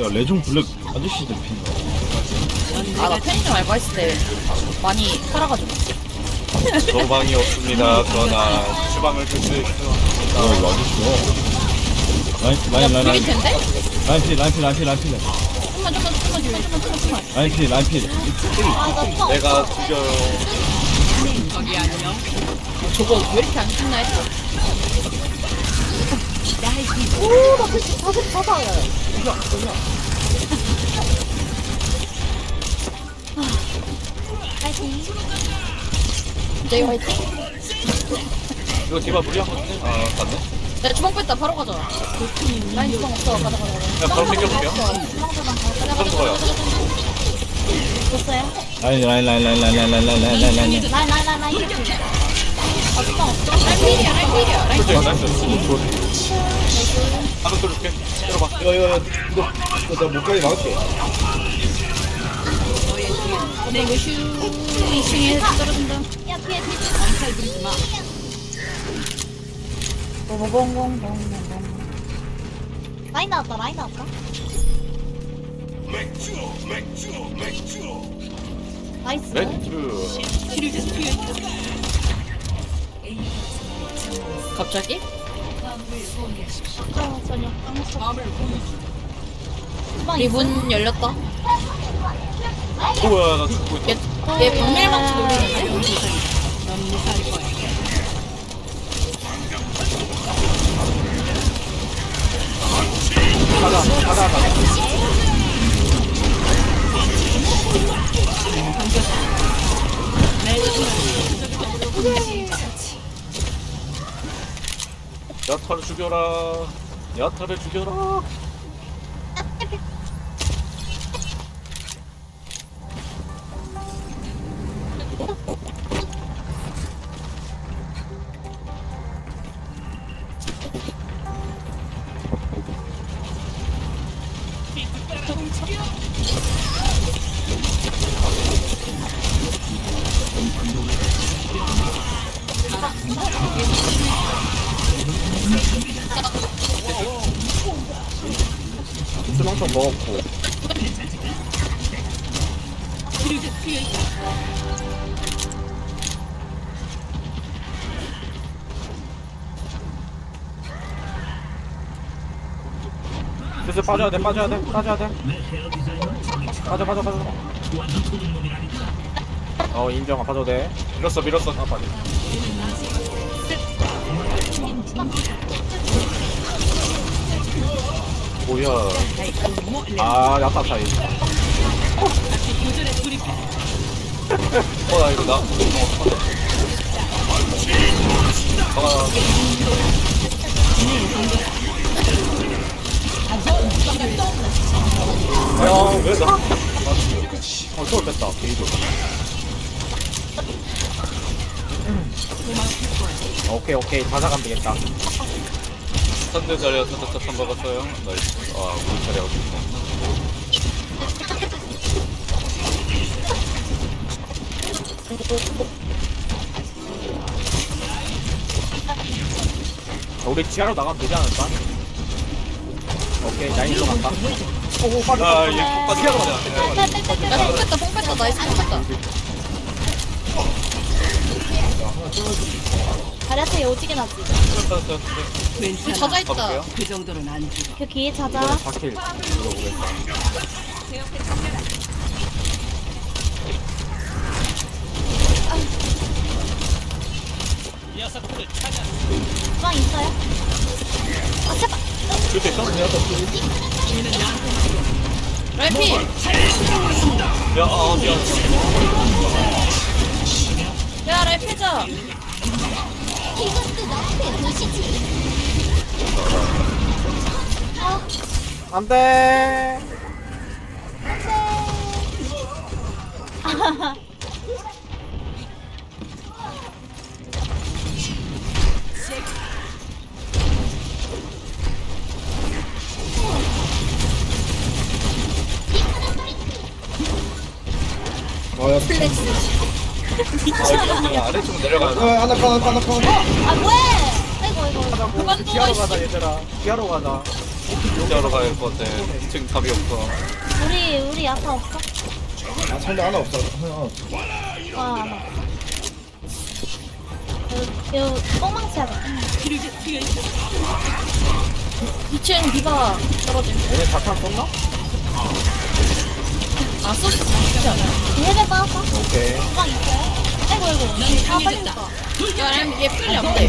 야 레종 블랙 아저씨들 핀다. 아 나 편의점 알바했을 때 많이 팔아가지고. 도방이 없습니다. 그러나 주방을 주세요. 어 이거 아저씨야. 라인 라인 라인 여기 라인. 텐데? 라인 필 라인 필 라인 필 라인 필 좀만 좀만 좀만 좀만 좀만 라인 필 라인 필 내가 죽여요. 저거 왜 이렇게 안 죽나 했어? 오나 44다 파이팅 저희 화이팅 이거 디바 무리하거든요. 아, 맞네. 야 주방 뺐다 바로 가자 라인 주방 없어 가자 가자 가자 야, 바로 챙겨볼게요. 가자 좋아요. 줬어요? 라인 라인 라인 라인 라인 라인 라인 라인 라인 라인 라인 라인 라인 라인 라인 아 주방 없어 라인 필이야 라인 필이야 라인 솔직히 나이스. 한번 뚫을게. 때려봐. 이거 이거 이거 이거 내가 목까지 막을게 네 요슈. 2층에 떨어진다. 야 뒤에 뒤에 봉봉봉봉봉봉 라인 나왔다 라인 나왔다. 나이스. 맥주. 갑자기? 어, 전혀 이 있어? 문 열렸다 뭐야, 나 죽고 있다. 얘, 얘 방밀망치 돌리는데? 야타를 죽여라. 야타를 죽여라. 수망청 먹었고 슬슬 빠져야 돼 빠져야 돼 빠져야 돼 빠져 빠져 빠져 어 인정아 빠져도 돼 밀었어, 밀었어. 아, 빨리. 뭐야. 아 야타 차이 어, 나 이거 나. 어, 아, 야 왜 나? 어 저걸 뺐다 게이드 오케이 오케이 다 잡으면 되겠다 선대 자리에 타타타 먹었어요. 나이스. 아, 우리 자리하고. 자, 우리 지하로 나가면 되지 않을까? 오케이 라인으로 간다 오오 빠져 아, 빠져 얘 폭발 지하로 가자. 야 뽕 뺐다 뽕 뺐다 나이스 뽕 뺐다 다리한테 오지게 나지 우리 자자 있다. 그 정도는 안 죽어. 그 뒤에 찾아 4킬 들어오겠다 주방 있어요? 아 제발 줄수 있어? 라인 필 야, 아, 미안. 야 이것도 너한테 도시지. 안 돼. 안 돼. 어, 어 플렉스. 아, 아래쪽으로 내려가자. 하나 하나 하나 하나 아 뭐해 아이고 아이고 그만 지하로 누워 가자 얘들아 지하로 가자 진짜로 가야 될것 같아. 지금 답이 없어. 우리 우리 야타 없어? 아 상대 하나 없어 하나 없어 아안 없어. 이거 하자. 2층 디바 떨어짐. 얘네 자탄 썼나? 아, 쏘, 진짜 않아. 얘네 빠졌어? 오케이 똥망 있어요? 아이고 아이고. 아 빨리니까. 야, 램, 얘 풀이 안 돼.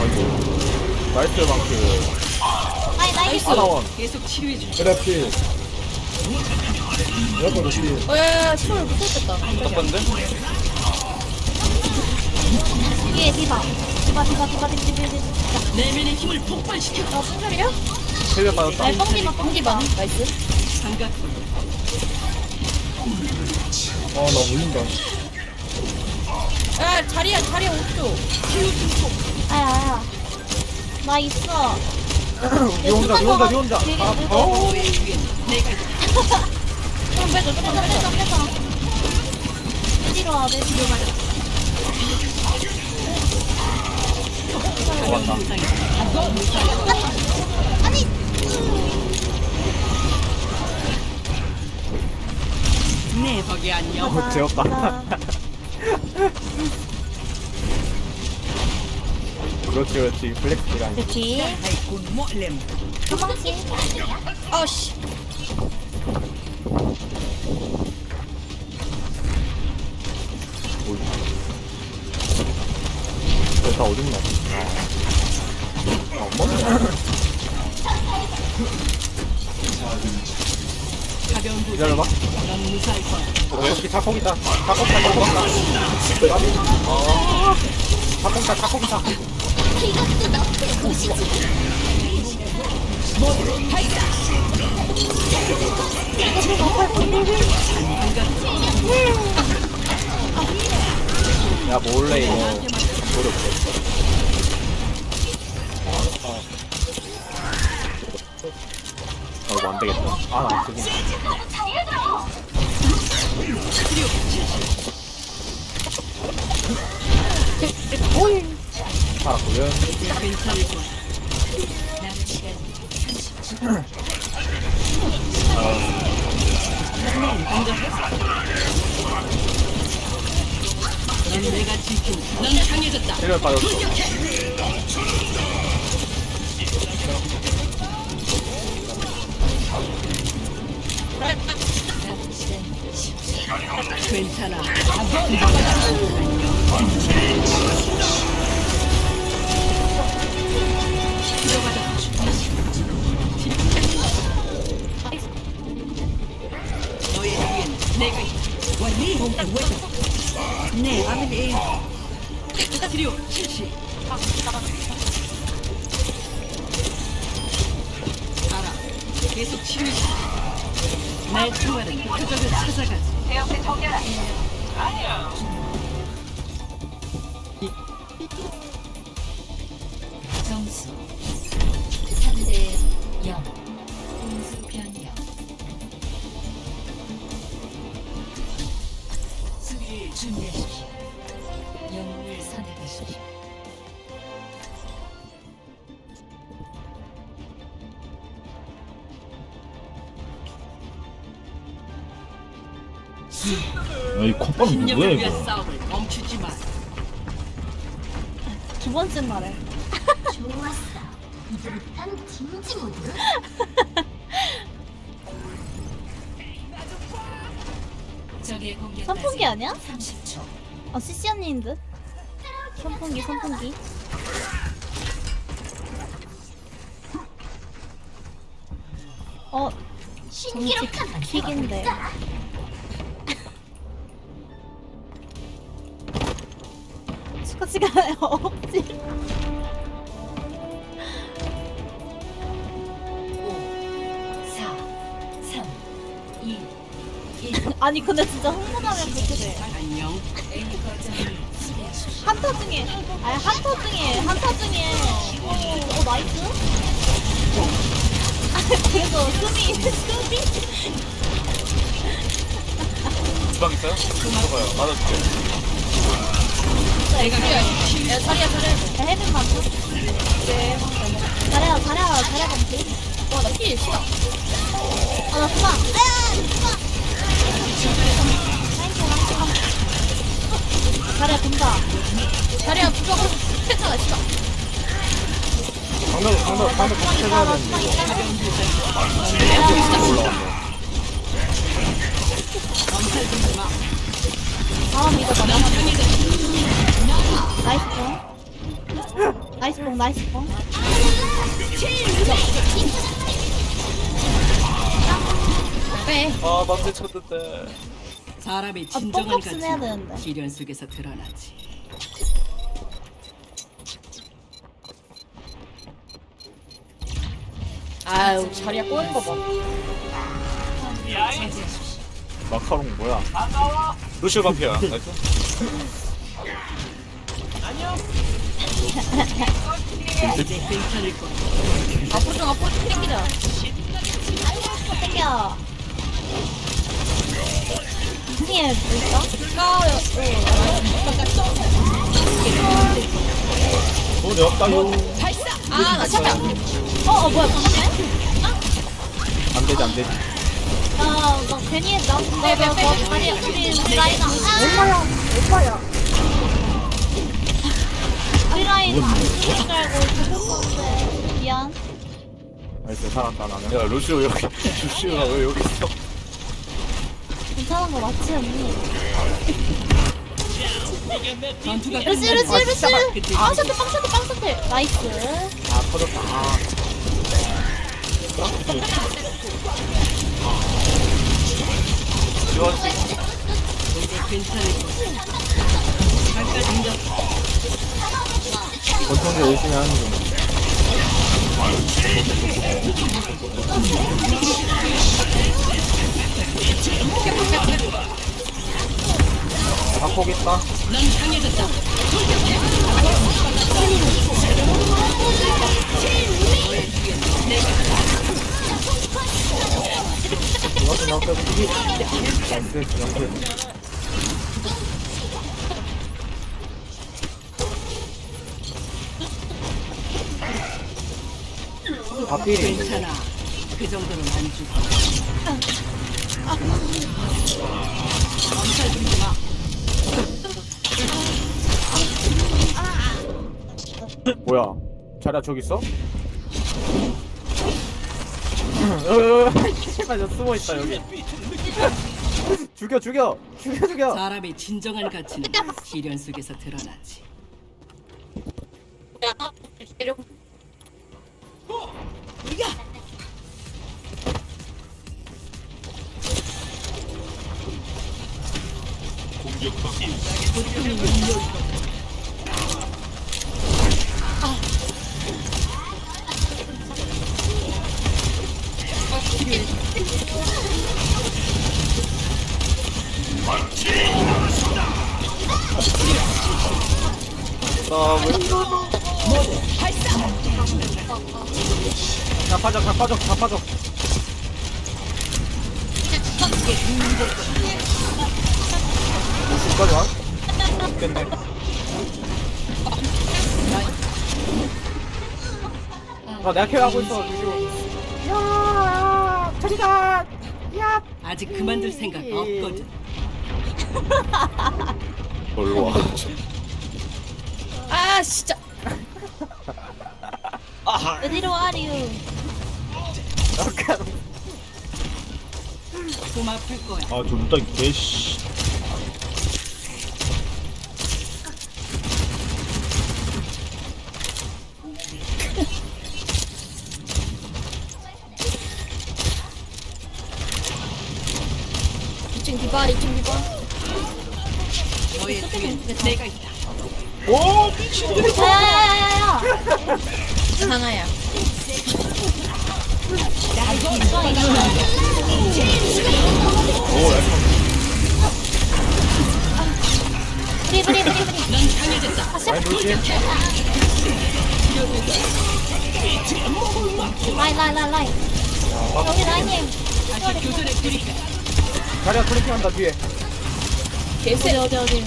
아이고 나이스 방크 아니 나이스. 하나원 그래 필 여러분 필 어, 야, 야, 야, 풀 무섭겠다. 답답한데? 이게 디바. 디바 디바 디바 디바 디바 디바. 내면의 힘을 폭발시켜. 아, 풍별이야? 힐을 빠졌다 날 뻥디만 뽕기반. 나이스. 아나 물린다 야, 자리야, 자리야, 5초. 아야 아야. 나 있어. 니 혼자 니 혼자 니 혼자 되게 아, 늙어. 어? 좀 빼줘, 좀 빼자 빼줘. 빼자. 내 뒤로 와, 내 뒤로 와. 왔다 아니. 어, 재웠다. 그렇지 그렇지. 플렉스가 그치. 도망치. 아, 씨. 다 어딨나? 아 엄마 기다려봐. 어, 여기 자폭 있다. 자폭 있다 자폭 있다. 어. 자폭 있다 자폭 있다. 야 몰래 이거 노력 되겠다. 아나 지금 살았고요. 힐을 빠졌어 괜찮아. 너의 뒤엔 내가 왔니? 왜? 네, 아멘 에임. 치료 실시. 알아. 계속 치료시. 날 좋아하는 그쪽을 찾아가지. 점수. 3대 0 공수 변경. 수비를 준비하십시오. 영웅을 선택하십시오 야이 콧바람 누구야 이거 두 번째 말에. 좋았어. 이제부턴 진지 모드. 적의 선풍기 아니야? 30초 어, CC 언니인 듯. 선풍기, 선풍기. 어, 신기록 한번 킥인데. 스커치가 없지. 4 3 2 아니, 근데 진짜 흥분하면 그렇게 돼. 한타 중에, 아니, 한타 중에, 한타 중에. 어, 어 나이스? 아, 그래서 수미, 수미. 주방 있어요? 줘봐요. 맞아줄게. 야, 자리야, 자리야. 헤븐 맞죠? 네. 잘해요, 잘해요, 잘해요. 필 시다. 아나 그만 잘해 본다 자리야 부적으로 패타가 시다. 방금 방금 방금 있다 되는데 주방이 있다 다음 이거 봐 나이스 뽕 나이스 뽕 빼. 아 맘대 쳤는데 사람의 아, 진정한 해야 가치는. 시련 속에서 드러나지. 아유 자리야 꼬는 거 봐. 마카롱 뭐야? 루시오 반피야 나이스. 앞으로 좀 앞으로 좀 땡기자. 땡겨 승희에 뭐 있어? 까요. 돈이 없다요 아나 찾다. 어, 어 뭐야 방금 안 되지 안 되지 나, 나 괜히 나, 나, 나, 나, 다리, 우리 라인, 아! 우리 라인 안 죽는 줄 알고 죽었었는데 미안. 나이스 살았다 나는 야 루시오 여기 루시오가 왜 여기 있어 괜찮은 거 맞지 언니? 루시, 루시, 루시. 빵 셔틀, 빵 셔틀, 빵 셔틀. 나이스. 아 터졌다 아 지원 괜찮을 거야. 잠깐 인정. 권총도 열심히 하는 중 강해졌다. 이것도 나빼고 이기 나이스 괜찮아. 그 정도는 안 죽어. 엄살 부리지 마. 뭐야 자리야 저기 있어? 제발 저 숨어 있다 여기 죽여 죽여 죽여 죽여 사람의 진정한 가치는 시련 속에서 드러나지. 공격받고 싸움을 아, 다 빠져 다 빠져 다 빠져 여기까지 와? 됐네 아 내가 케어하고 있어 야 저리가 야 아직 그만둘 생각 없거든. 놀러 와아 진짜. 어디로 와리유? 좀 아플 거야. 아 존나 개씨. 이층 디바 이층 디바. 내가 있다. 야야야야야! 하나야. 브리 브리 브리 브리. 아니 루시 라인 라인 라인 라인. 여기 들이켜. 자리야 트래킹 한다 뒤에 개새 어디 어디.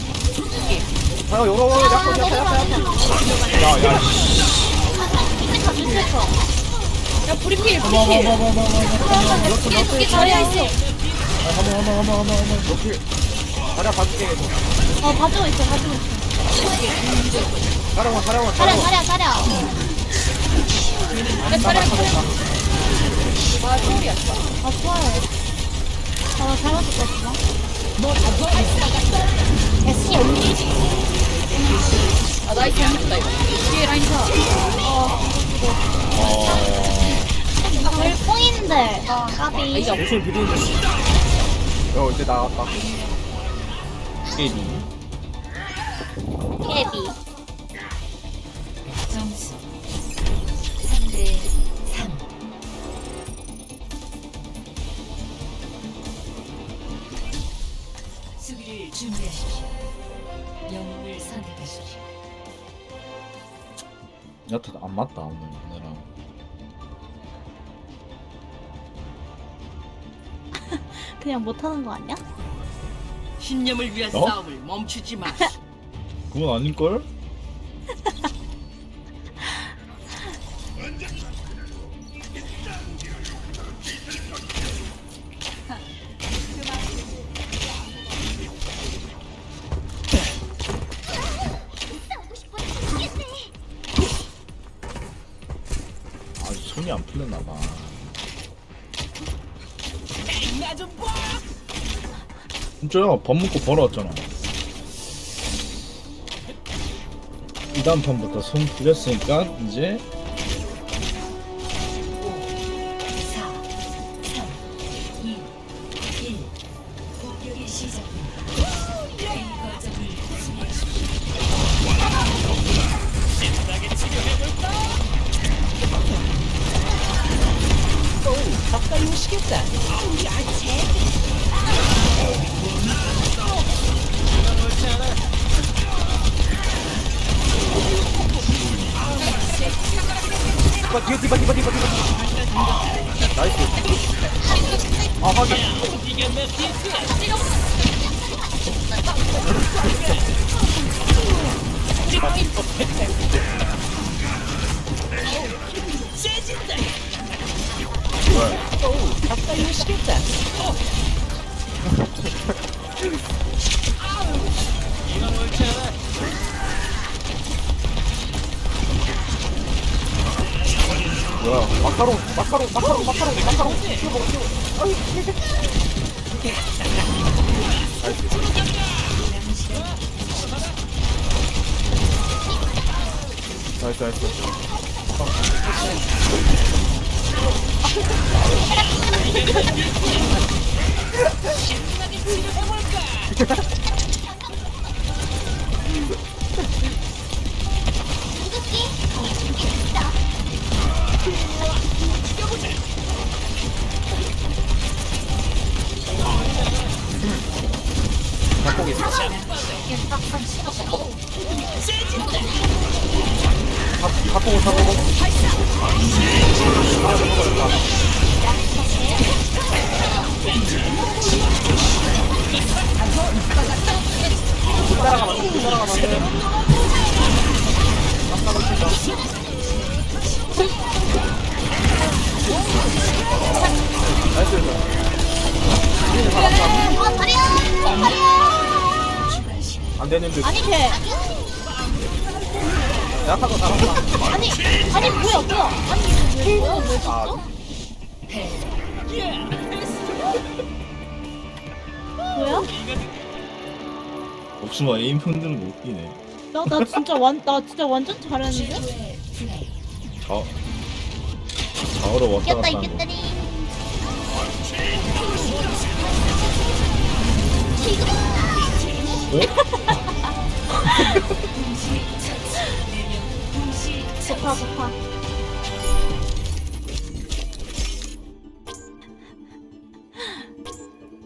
요러 요러 아 약간 내려와 약간 내려와. 야야 가줄 수 있어. 야 우리 필, 우리 어머 어머 필. 어머 어머 어머 두개 두개 자리야 있어. 자리야 봐줄게. 어 가지고 있어 가지고 있어. 사랑원 사랑원 차려 사랑원 차려 차려 내 차례 아, 소리야. 아 좋아요 아 잘못 듣었어. 에스키 아, 나이스 잘못했다, 이거. 뒤에 라인 차. 별 뽕인들 아, 까비. 이제 열심히 비비는데 어 이제 나왔다. 게임이 깨비. 점수 3대 3 수비를 준비하십시오 영웅을 선택하십시오 여태 안 맞다 오늘 그냥 못하는 거 아니야? 신념을 위한 어? 싸움을 멈추지 마. 그건 아닐걸? 진짜야? 밥 먹고 바로 왔잖아. 이 다음 판부터 손 풀렸으니까 이제 디바 뒤에 디바 디바 디바 디바. 나이스 아 확인 뭐야? 마카롱 마카롱 마카롱 마카롱 마카롱. 튀어 먹어 아유 나이스. 나이스 닭고기 닭- 닭고기 닭고기 아 먹어야겠다 못 따라가면 따라가면 깜짝을 친다 나이스 우리는 살았다 아 다리야 다리야 안 되는데 아니 걔 약하고 살았다 아니 아니 뭐야 뭐야 아니 왜 뭐야 왜아 뭐야? 옥수마 에임 흔드는 거 웃기네 나, 나 진짜 완, 나 진짜 완전 잘했는데? 자 좌우로 왔다 이겼다, 갔다 하는 거 이겼다니. 어? 동시 처치